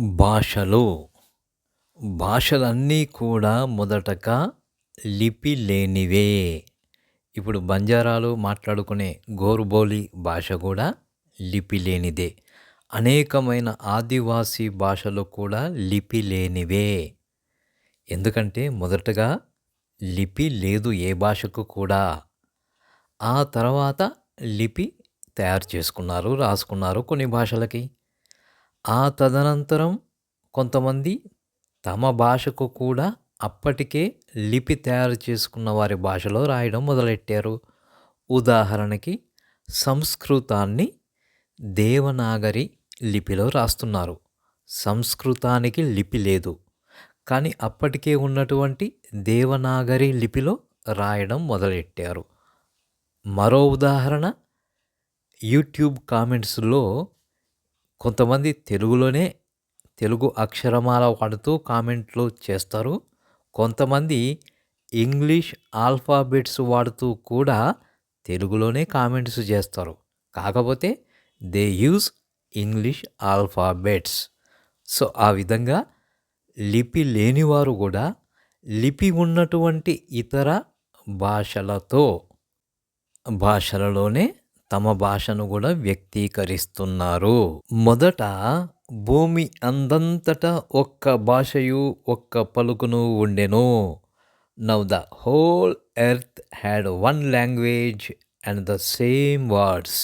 భాషలు. భాషలన్నీ కూడా మొదటగా లిపి లేనివే. ఇప్పుడు బంజారాలు మాట్లాడుకునే గోరుబోలి భాష కూడా లిపి లేనిదే. అనేకమైన ఆదివాసీ భాషలు కూడా లిపి లేనివే. ఎందుకంటే మొదటగా లిపి లేదు ఏ భాషకు కూడా. ఆ తర్వాత లిపి తయారు చేసుకున్నారు రాసుకున్నారు కొన్ని భాషలకి. ఆ తదనంతరం కొంతమంది తమ భాషకు కూడా అప్పటికే లిపి తయారు చేసుకున్న వారి భాషలో రాయడం మొదలెట్టారు. ఉదాహరణకి సంస్కృతాన్ని దేవనాగరి లిపిలో రాస్తున్నారు. సంస్కృతానికి లిపి లేదు. కానీ అప్పటికే ఉన్నటువంటి దేవనాగరి లిపిలో రాయడం మొదలెట్టారు. మరో ఉదాహరణ యూట్యూబ్ కామెంట్స్లో కొంతమంది తెలుగులోనే తెలుగు అక్షరమాల వాడుతూ కామెంట్లు చేస్తారు. కొంతమంది ఇంగ్లీష్ ఆల్ఫాబెట్స్ వాడుతూ కూడా తెలుగులోనే కామెంట్స్ చేస్తారు. కాకపోతే they use English alphabets. So ఆ విధంగా లిపి లేనివారు కూడా లిపి ఉన్నటువంటి ఇతర భాషలతో భాషలలోనే తమ భాషను కూడా వ్యక్తీకరిస్తున్నారు. మొదట భూమి అందంతటా ఒక్క భాషయు ఒక్క పలుకును ఉండెను. Now the whole earth had one language and the same words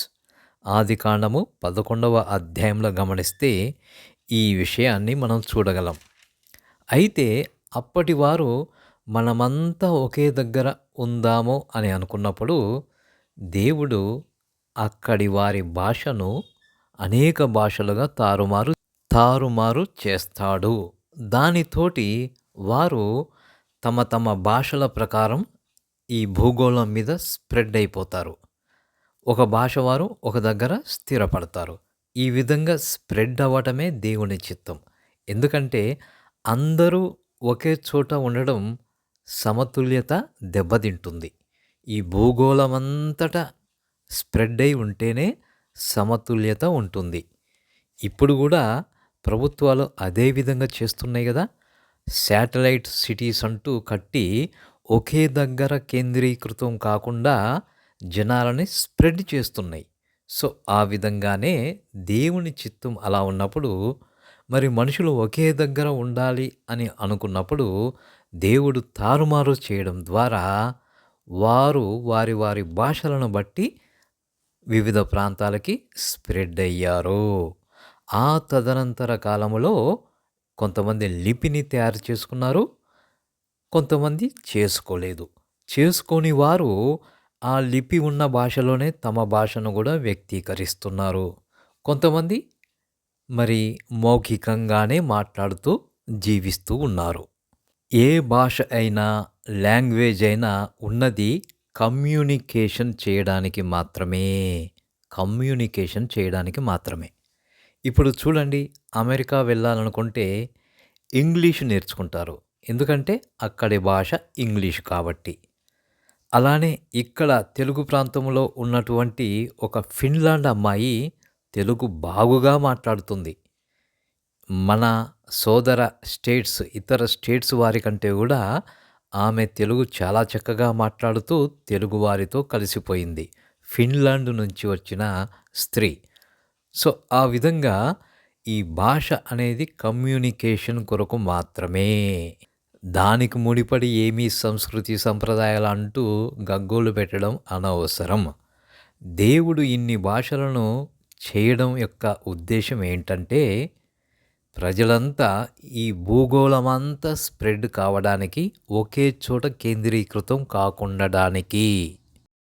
ఆది కాండము పదకొండవ అధ్యాయంలో గమనిస్తే ఈ విషయాన్ని మనం చూడగలం. అయితే అప్పటి వారు మనమంతా ఒకే దగ్గర ఉందాము అని అనుకున్నప్పుడు దేవుడు అక్కడి వారి భాషను అనేక భాషలుగా తారుమారు తారుమారు చేస్తాడు. దానితోటి వారు తమ తమ భాషల ప్రకారం ఈ భూగోళం మీద స్ప్రెడ్ అయిపోతారు. ఒక భాష వారు ఒక దగ్గర స్థిరపడతారు. ఈ విధంగా స్ప్రెడ్ అవ్వటమే దేవుని చిత్తం. ఎందుకంటే అందరూ ఒకే చోట ఉండడం సమతుల్యత దెబ్బతింటుంది. ఈ భూగోళమంతటా స్ప్రెడ్ అయి ఉంటేనే సమతుల్యత ఉంటుంది. ఇప్పుడు కూడా ప్రభుత్వాలు అదే విధంగా చేస్తున్నాయి కదా. శాటిలైట్ సిటీస్ అంటూ కట్టి ఒకే దగ్గర కేంద్రీకృతం కాకుండా జనాలని స్ప్రెడ్ చేస్తున్నాయి. సో ఆ విధంగానే దేవుని చిత్తం అలా ఉన్నప్పుడు మరి మనుషులు ఒకే దగ్గర ఉండాలి అని అనుకున్నప్పుడు దేవుడు తారుమారు చేయడం ద్వారా వారు వారి వారి భాషలను బట్టి వివిధ ప్రాంతాలకి స్ప్రెడ్ అయ్యారు. ఆ తదనంతర కాలంలో కొంతమంది లిపిని తయారు చేసుకున్నారు కొంతమంది చేసుకోలేదు. చేసుకొని వారు ఆ లిపి ఉన్న భాషలోనే తమ భాషను కూడా వ్యక్తీకరిస్తున్నారు. కొంతమంది మరి మౌఖికంగానే మాట్లాడుతూ జీవిస్తూ ఉన్నారు. ఏ భాష అయినా లాంగ్వేజ్ అయినా ఉన్నది కమ్యూనికేషన్ చేయడానికి మాత్రమే కమ్యూనికేషన్ చేయడానికి మాత్రమే. ఇప్పుడు చూడండి అమెరికా వెళ్ళాలనుకుంటే ఇంగ్లీష్ నేర్చుకుంటారు. ఎందుకంటే అక్కడి భాష ఇంగ్లీష్ కాబట్టి. అలానే ఇక్కడ తెలుగు ప్రాంతంలో ఉన్నటువంటి ఒక ఫిన్లాండ్ అమ్మాయి తెలుగు బాగుగా మాట్లాడుతుంది. మన సోదర స్టేట్స్ ఇతర స్టేట్స్ వారి కంటే కూడా ఆమె తెలుగు చాలా చక్కగా మాట్లాడుతూ తెలుగువారితో కలిసిపోయింది. ఫిన్లాండ్ నుంచి వచ్చిన స్త్రీ. సో ఆ విధంగా ఈ భాష అనేది కమ్యూనికేషన్ కొరకు మాత్రమే. దానికి ముడిపడి ఏమీ సంస్కృతి సంప్రదాయాలు అంటూ గగ్గోలు పెట్టడం అనవసరం. దేవుడు ఇన్ని భాషలను చేయడం యొక్క ఉద్దేశం ఏంటంటే ప్రజలంతా ఈ భూగోళమంతా స్ప్రెడ్ కావడానికి ఒకే చోట కేంద్రీకృతం కాకుండడానికి.